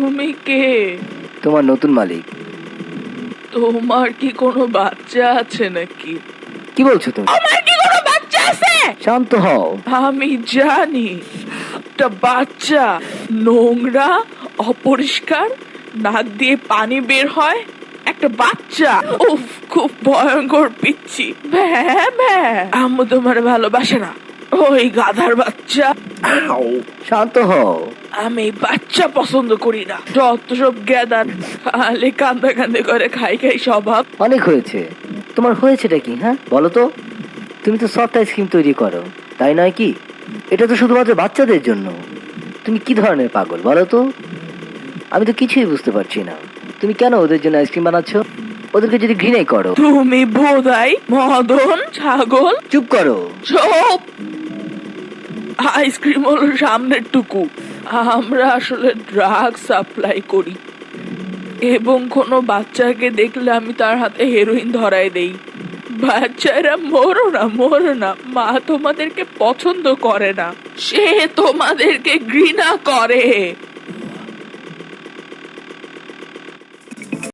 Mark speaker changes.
Speaker 1: তুমি কে?
Speaker 2: তোমার নতুন মালিক।
Speaker 1: তোমার কি কোনো বাচ্চা আছে নাকি?
Speaker 2: কি বলছো তুমি?
Speaker 1: আমার কি কোনো বাচ্চা আছে?
Speaker 2: শান্ত হও।
Speaker 1: আমি জানি। একটা বাচ্চা নোংরা অপরিষ্কার নাক দিয়ে পানি বের হয়। একটা বাচ্চা। উফ খুব ভয়ঙ্কর পিচ্ছি। ভ্যা ভ্যা। আম্মু তোমার ভালোবাসে না। ওই গাধার বাচ্চা।
Speaker 2: শান্ত হও।
Speaker 1: আমি বাচ্চা পছন্দ করি না। যত সব গ্যাদার খালি কান্দা কান্দে করে খাই খাই স্বভাব
Speaker 2: অনেক হয়েছে। তোমার হয়েছেটা কি হ্যাঁ? বলো তো। তুমি তো সফট আইসক্রিম তৈরি করো। তাই নয় কি? এটা তো শুধুমাত্র বাচ্চাদের জন্য। তুমি কি ধরনের পাগল বলো তো? আমি তো কিছুই বুঝতে পারছি না। তুমি কেন ওদের জন্য আইসক্রিম বানাচ্ছ? ওদেরকে যদি ঘৃণাই করো।
Speaker 1: তুমি বোধাই মদন ছাগল।
Speaker 2: চুপ করো।
Speaker 1: চুপ! আইসক্রিম হলো সামনের টুকু। আমরা আসলে ড্রাগ সাপ্লাই করি। এবং কোনো বাচ্চাকে দেখলে আমি তার হাতে হেরোইন ধরাই দেই। বাচ্চারা মরো না মরো না। মা তোমাদেরকে পছন্দ করে না। সে তোমাদেরকে ঘৃণা করে।